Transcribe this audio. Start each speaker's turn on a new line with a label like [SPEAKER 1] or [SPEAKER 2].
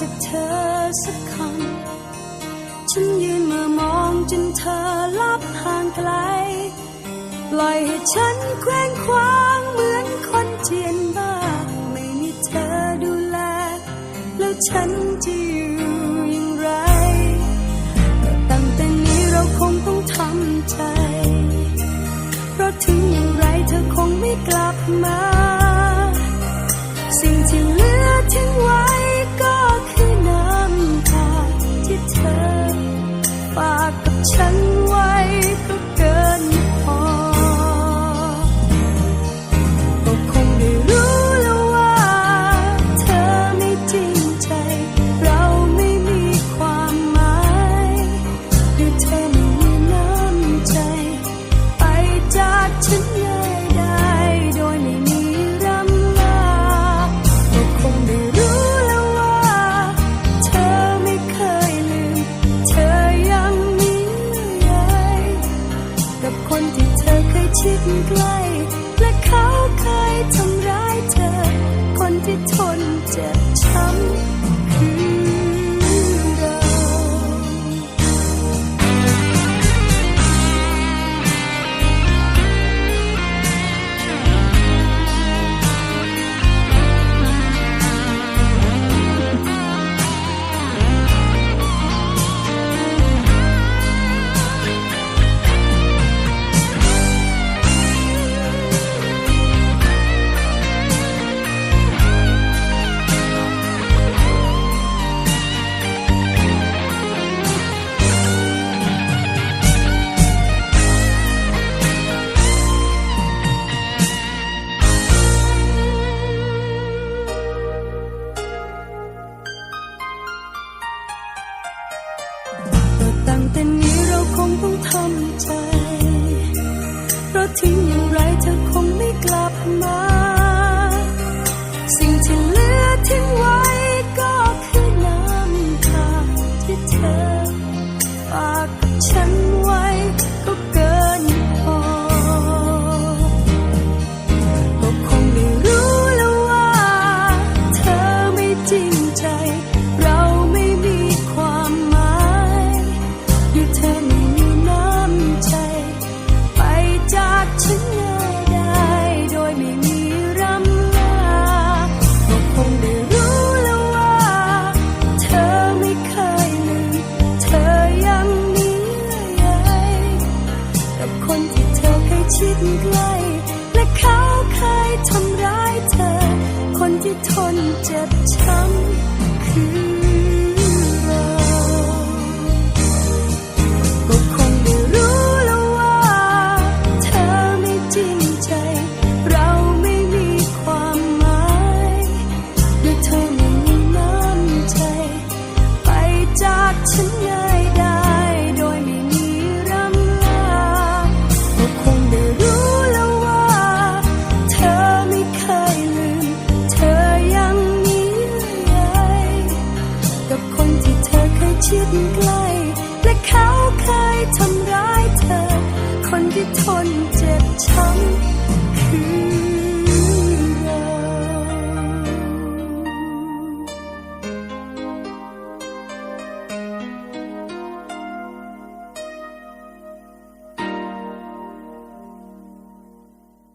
[SPEAKER 1] จากเธอสักคำฉันยืนเมื่อมองจนเธอลับห่างไกล ปล่อยให้ฉันเคว้งคว้างเหมือนคนเจียนบ้า ไม่มีเธอดูแล แล้วฉันจะอยู่อย่างไรตั้งแต่นี้เราคงต้องทำใจ เพราะถึงอย่างไรเธอคงไม่กลับมาา กับคนที่เธอเคยชิดใกล้และเขาเคยทำร้ายเธอ คนที่ทนเจ็บช้ำ ต้องทำใจ เพราะทิ้งอย่างไรเธอคงไม่กลับมา สิ่งที่เหลือทิ้งไว้ก็คือน้ำตาที่เธอฝากกับฉัน คนที่เธอเคยชิดใกล้และเขาเคยทำร้ายเธอ คนที่ทนเจ็บช้ำ 참